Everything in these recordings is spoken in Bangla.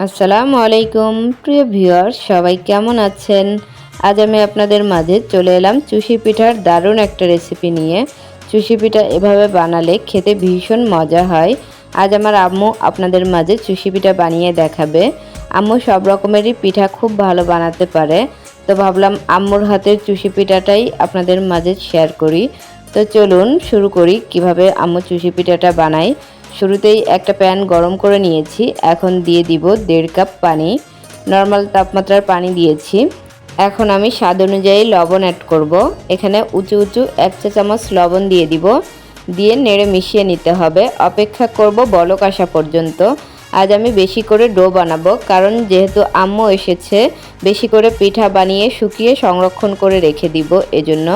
আসসালামু আলাইকুম প্রিয় ভিউয়ার, সবাই কেমন আছেন? আজ আমি আপনাদের মাঝে চলে এলাম চুষি পিঠার দারুণ একটা রেসিপি নিয়ে। চুষি পিঠা এভাবে বানালে খেতে ভীষণ মজা হয়। আজ আমার আম্মু আপনাদের মাঝে চুষি পিঠা বানিয়ে দেখাবে। আম্মু সব রকমেরই পিঠা খুব ভালো বানাতে পারে। তো ভাবলাম আম্মুর হাতের চুষি পিঠাটাই আপনাদের মাঝে শেয়ার করি। তো চলুন শুরু করি কীভাবে আম্মু চুষি পিঠাটা বানাই শুরুতেই একটা প্যান গরম করে নিয়েছি। এখন দিয়ে দিব দেড় কাপ পানি। নর্মাল তাপমাত্রার পানি দিয়েছি। এখন আমি স্বাদ অনুযায়ী লবণ অ্যাড করব। এখানে উঁচু উঁচু এক চা চামচ লবণ দিয়ে দিব। দিয়ে নেড়ে মিশিয়ে নিতে হবে। অপেক্ষা করব বলক আসা পর্যন্ত। আজ আমি বেশি করে ডো বানাবো, কারণ যেহেতু আম্মু এসেছে, বেশি করে পিঠা বানিয়ে শুকিয়ে সংরক্ষণ করে রেখে দিব। এজন্য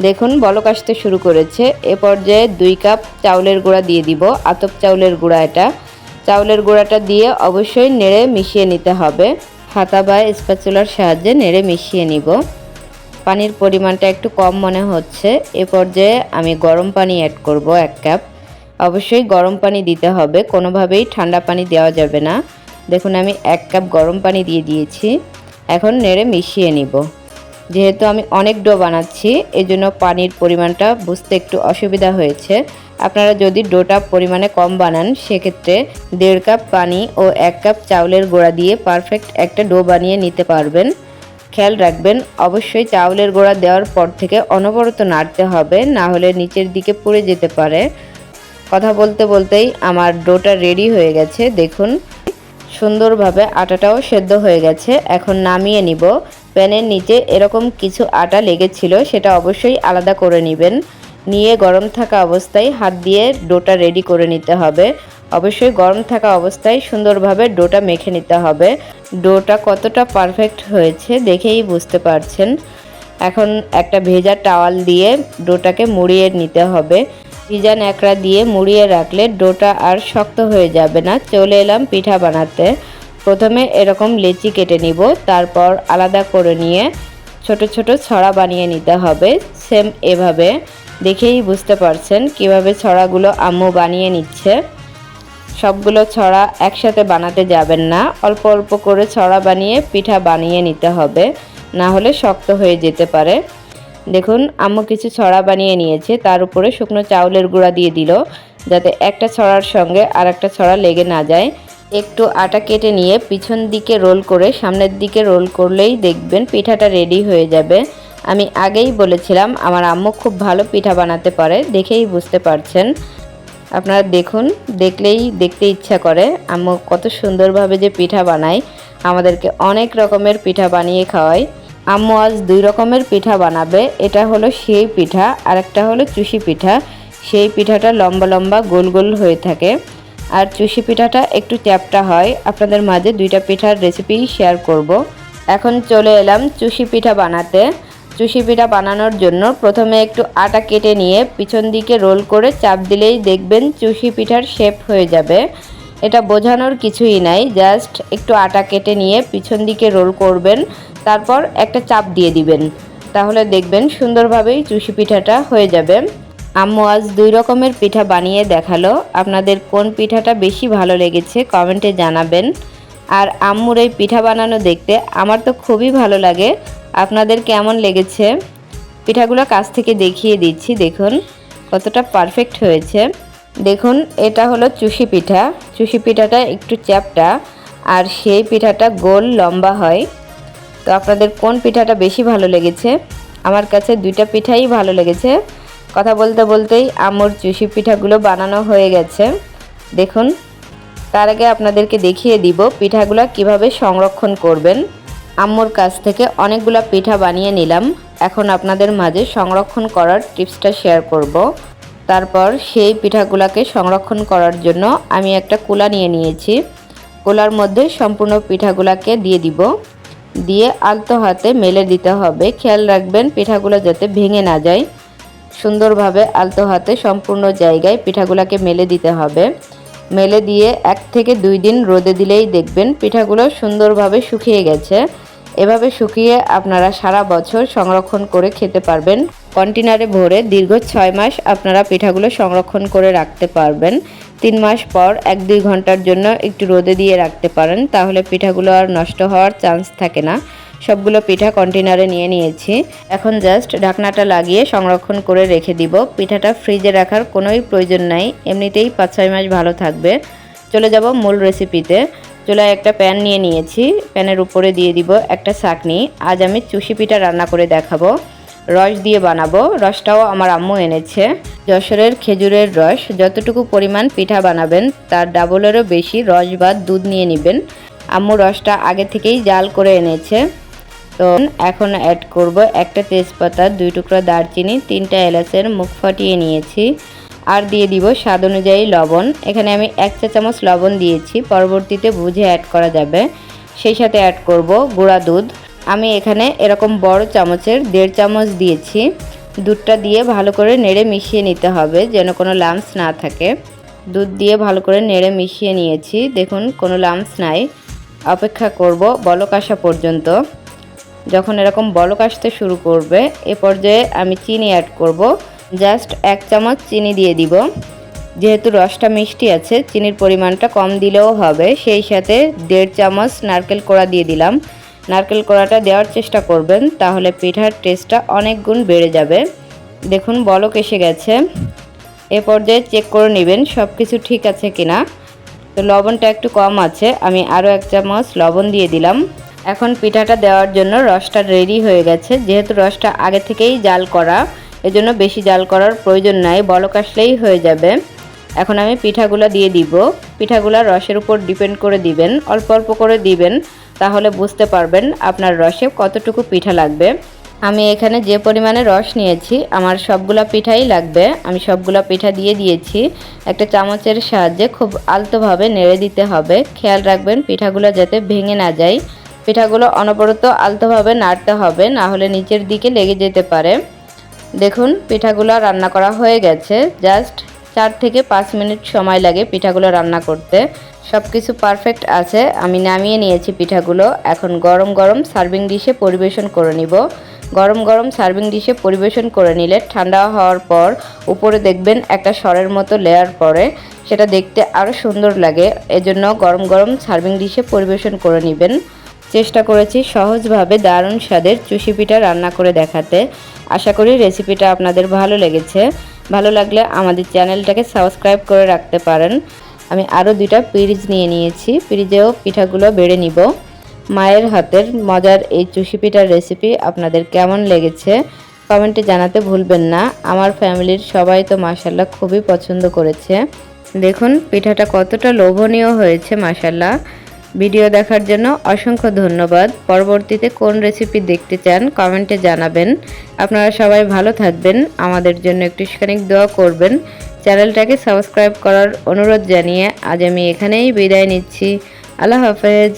দেখুন, বলক আসতে শুরু করেছে। এ পর্যায়ে দুই কাপ চাউলের গুঁড়া দিয়ে দিব। আতপ চাউলের গুঁড়া এটা। চাউলের গুঁড়াটা দিয়ে অবশ্যই নেড়ে মিশিয়ে নিতে হবে। হাতা বা স্প্যাচুলার সাহায্যে নেড়ে মিশিয়ে নিব। পানির পরিমাণটা একটু কম মনে হচ্ছে। এ পর্যায়ে আমি গরম পানি অ্যাড করব এক কাপ। অবশ্যই গরম পানি দিতে হবে। কোনোভাবেই ঠান্ডা পানি দেওয়া যাবে না। দেখুন, আমি এক কাপ গরম পানি দিয়ে দিয়েছি। এখন নেড়ে মিশিয়ে নিব। যেহেতু আমি অনেক ডো বানাচ্ছি, এজন্য পানির পরিমাণটা বুঝতে একটু অসুবিধা হয়েছে। আপনারা যদি ডোটা পরিমাণে কম বানান, সেক্ষেত্রে দেড় কাপ পানি ও এক কাপ চাউলের গোড়া দিয়ে পারফেক্ট একটা ডো বানিয়ে নিতে পারবেন। খেয়াল রাখবেন, অবশ্যই চাউলের গোড়া দেওয়ার পর থেকে অনবরত নাড়তে হবে, না হলে নিচের দিকে পুড়ে যেতে পারে। কথা বলতে বলতেই আমার ডোটা রেডি হয়ে গেছে, দেখুন। সুন্দরভাবে আটাটাও সেদ্ধ হয়ে গেছে, এখন নামিয়ে নিব। প্যানের নিচে এরকম কিছু আটা লেগেছিল, সেটা অবশ্যই আলাদা করে নেবেন। নিয়ে গরম থাকা অবস্থায় হাত দিয়ে ডোটা রেডি করে নিতে হবে। অবশ্যই গরম থাকা অবস্থায় সুন্দরভাবে ডোটা মেখে নিতে হবে। ডোটা কতটা পারফেক্ট হয়েছে দেখেই বুঝতে পারছেন। এখন একটা ভেজা টাওয়াল দিয়ে ডোটাকে মুড়িয়ে নিতে হবে। ভিজা ন্যাকড়া দিয়ে মুড়িয়ে রাখলে ডোটা আর শক্ত হয়ে যাবে না। চলে এলাম পিঠা বানাতে। প্রথমে এরকম লেচি কেটে নিব, তারপর আলাদা করে নিয়ে ছোট ছোট ছড়া বানিয়ে নিতে হবে সেম এভাবে। দেখেই বুঝতে পারছেন কীভাবে ছড়াগুলো আম্মু বানিয়ে নিচ্ছে। সবগুলো ছড়া একসাথে বানাতে যাবেন না, অল্প অল্প করে ছড়া বানিয়ে পিঠা বানিয়ে নিতে হবে, না হলে শক্ত হয়ে যেতে পারে। দেখুন, আম্মু কিছু ছড়া বানিয়ে নিয়েছে, তার উপরে শুকনো চাউলের গুঁড়া দিয়ে দিল, যাতে একটা ছড়ার সঙ্গে আর একটা ছড়া লেগে না যায়। একটু আটা কেটে নিয়ে পিছন দিকে রোল করে সামনের দিকে রোল করলেই দেখবেন পিঠাটা রেডি হয়ে যাবে। আমি আগেই বলেছিলাম, আমার আম্মু খুব ভালো পিঠা বানাতে পারে, দেখেই বুঝতে পারছেন। আপনারা দেখুন, দেখলেই দেখতে ইচ্ছা করে, আম্মু কত সুন্দরভাবে যে পিঠা বানায়, আমাদেরকে অনেক রকমের পিঠা বানিয়ে খাওয়ায়। আম্মু আজ দুই রকমের পিঠা বানাবে, এটা হলো সেই পিঠা আর একটা হলো চুষি পিঠা। সেই পিঠাটা লম্বা লম্বা গোল গোল হয়ে থাকে। আর চুষি পিঠাটা একটু চ্যাপটা হয়। আপনাদের মাঝে দুইটা পিঠার রেসিপি শেয়ার করব। এখন চলে এলাম চুষি পিঠা বানাতে। চুষি পিঠা বানানোর জন্য প্রথমে একটু আটা কেটে নিয়ে পিছন দিকে রোল করে চাপ দিলেই দেখবেন চুষি পিঠার শেপ হয়ে যাবে। এটা বোঝানোর কিছুই নাই জাস্ট একটু আটা কেটে নিয়ে পিছন দিকে রোল করবেন, তারপর একটা চাপ দিয়ে দিবেন। তাহলে দেখবেন সুন্দরভাবেই চুষি পিঠাটা হয়ে যাবে। আম্মু আজ দুই রকমের পিঠা বানিয়ে দেখাল। আপনাদের কোন পিঠাটা বেশি ভালো লেগেছে কমেন্টে জানাবেন। আর আম্মুর এই পিঠা বানানো দেখতে আমার তো খুবই ভালো লাগে। আপনাদের কেমন লেগেছে? পিঠাগুলো কাছ থেকে দেখিয়ে দিচ্ছি, দেখুন কতটা পারফেক্ট হয়েছে। দেখুন, এটা হলো চুষি পিঠা। চুষি পিঠাটা একটু চ্যাপটা, আর সেই পিঠাটা গোল লম্বা হয়। তো আপনাদের কোন পিঠাটা বেশি ভালো লেগেছে? আমার কাছে দুইটা পিঠাই ভালো লেগেছে। কথা বলতে বলতেই আমর চুষি পিঠাগুলো বানানো হয়ে গেছে। দেখুন, তার আগে আপনাদেরকে দেখিয়ে দিব পিঠাগুলো কীভাবে সংরক্ষণ করবেন। আম্মুর কাছ থেকে অনেকগুলো পিঠা বানিয়ে নিলাম। এখন আপনাদের মাঝে সংরক্ষণ করার টিপসটা শেয়ার করব। তারপর সেই পিঠাগুলোকে সংরক্ষণ করার জন্য আমি একটা কুলা নিয়ে নিয়েছি। কুলার মধ্যে সম্পূর্ণ পিঠাগুলোকে দিয়ে দিব। দিয়ে আলতো হাতে মেলে দিতে হবে। খেয়াল রাখবেন পিঠাগুলো যাতে ভেঙে না যায়। সুন্দরভাবে আলতো হাতে সম্পূর্ণ জায়গায় পিঠাগুলোকে মেলে দিতে হবে। মেলে দিয়ে এক থেকে দুই দিন রোদে দিলেই দেখবেন পিঠাগুলো সুন্দরভাবে শুকিয়ে গেছে। এভাবে শুকিয়ে আপনারা সারা বছর সংরক্ষণ করে খেতে পারবেন। কন্টেনারে ভরে দীর্ঘ ছয় মাস আপনারা পিঠাগুলো সংরক্ষণ করে রাখতে পারবেন। তিন মাস পর এক দুই ঘণ্টার জন্য একটু রোদে দিয়ে রাখতে পারেন, তাহলে পিঠাগুলো আর নষ্ট হওয়ার চান্স থাকে না। সবগুলো পিঠা কন্টেনারে নিয়ে নিয়েছি। এখন জাস্ট ঢাকনাটা লাগিয়ে সংরক্ষণ করে রেখে দিব। পিঠাটা ফ্রিজে রাখার কোনোই প্রয়োজন নাই। এমনিতেই পাঁচ ছয় মাস ভালো থাকবে। চলে যাব মূল রেসিপিতে চুলায় একটা প্যান নিয়ে নিয়েছি। প্যানের উপরে দিয়ে দিব একটা চাকনি আজ আমি চুষি পিঠা রান্না করে দেখাবো। রস দিয়ে বানাবো। রসটাও আমার আম্মু এনেছে। যশোরের খেজুরের রস। যতটুকু পরিমাণ পিঠা বানাবেন, তার ডাবলেরও বেশি রস বা দুধ নিয়ে নেবেন। আম্মু রসটা আগে থেকেই জাল করে এনেছে। তো এখন অ্যাড করব একটা তেজপাতা, দুই টুকরা দারচিনি, তিনটা এলাচের মুখ ফাটিয়ে নিয়েছি। আর দিয়ে দিব স্বাদ অনুযায়ী লবণ। এখানে আমি এক চা চামচ লবণ দিয়েছি, পরবর্তীতে বুঝে অ্যাড করা যাবে। সেই সাথে অ্যাড করব গুঁড়া দুধ। আমি এখানে এরকম বড় চামচের দেড় চামচ দিয়েছি। দুধটা দিয়ে ভালো করে নেড়ে মিশিয়ে নিতে হবে যেন কোনো লামস না থাকে। দুধ দিয়ে ভালো করে নেড়ে মিশিয়ে নিয়েছি। দেখুন কোনো লামস নাই। অপেক্ষা করব বলক আসা পর্যন্ত। যখন এরকম বলক আসতে শুরু করবে, এ পর্যায়ে আমি চিনি অ্যাড করব। জাস্ট এক চামচ চিনি দিয়ে দিব। যেহেতু রসটা মিষ্টি আছে, চিনির পরিমাণটা কম দিলেও হবে। সেই সাথে দেড় চামচ নারকেল কোড়া দিয়ে দিলাম। নারকেল কোড়াটা দেওয়ার চেষ্টা করবেন, তাহলে পিঠার টেস্টটা অনেক গুণ বেড়ে যাবে। দেখুন, বলক এসে গেছে। এ পর্যায়ে চেক করে নেবেন সব কিছু ঠিক আছে কিনা। তো লবণটা একটু কম আছে, আমি আরও এক চামচ লবণ দিয়ে দিলাম। এখন পিঠাটা দেওয়ার জন্য রসটা রেডি হয়ে গেছে। যেহেতু রসটা আগে থেকেই জাল করা, এজন্য বেশি জাল করার প্রয়োজন নাই, বলক আসলেই হয়ে যাবে। এখন আমি পিঠাগুলো দিয়ে দিব। পিঠাগুলো রসের উপর ডিপেন্ড করে দিবেন, অল্প অল্প করে দিবেন, তাহলে বুঝতে পারবেন আপনার রসে কতটুকু পিঠা লাগবে। আমি এখানে যে পরিমাণে রস নিয়েছি, আমার সবগুলা পিঠাই লাগবে। আমি সবগুলা পিঠা দিয়ে দিয়েছি। একটা চামচের সাহায্যে খুব আলতোভাবে নেড়ে দিতে হবে। খেয়াল রাখবেন পিঠাগুলো যাতে ভেঙে না যায়। পিঠাগুলো অনবরত আলতোভাবে নাড়তে হবে, না হলে নিচের দিকে লেগে যেতে পারে। দেখুন, পিঠাগুলো রান্না করা হয়ে গেছে। জাস্ট চার থেকে পাঁচ মিনিট সময় লাগে পিঠাগুলো রান্না করতে। সব কিছু পারফেক্ট আছে। আমি নামিয়ে নিয়েছি পিঠাগুলো। এখন গরম গরম সার্ভিং ডিশে পরিবেশন করে নিব। গরম গরম সার্ভিং ডিশে পরিবেশন করে নিলে ঠান্ডা হওয়ার পর উপরে দেখবেন একটা সরের মতো লেয়ার পরে সেটা দেখতে আরও সুন্দর লাগে। এজন্য গরম গরম সার্ভিং ডিশে পরিবেশন করে নেবেন। চেষ্টা করেছি সহজভাবে দারুণ স্বাদের চুষি পিঠা রান্না করে দেখাতে। আশা করি রেসিপিটা আপনাদের ভালো লেগেছে। ভালো লাগলে আমাদের চ্যানেলটাকে সাবস্ক্রাইব করে রাখতে পারেন। আমি আরও দুইটা পিরিজ নিয়ে নিয়েছি। পিরিজেও পিঠাগুলো বেড়ে নিব। মায়ের হাতের মজার এই চুষি পিঠার রেসিপি আপনাদের কেমন লেগেছে কমেন্টে জানাতে ভুলবেন না। আমার ফ্যামিলির সবাই তো মাসাল্লাহ খুবই পছন্দ করেছে। দেখুন, পিঠাটা কতটা লোভনীয় হয়েছে মাসাল্লাহ ভিডিও দেখার জন্য অসংখ্য ধন্যবাদ। পরবর্তীতে কোন রেসিপি দেখতে চান কমেন্টে জানাবেন। আপনারা সবাই ভালো থাকবেন। আমাদের জন্য একটু খানিক দোয়া করবেন। চ্যানেলটাকে সাবস্ক্রাইব করার অনুরোধ জানিয়ে আজ আমি এখানেই বিদায় নিচ্ছি। আল্লাহ হাফেজ।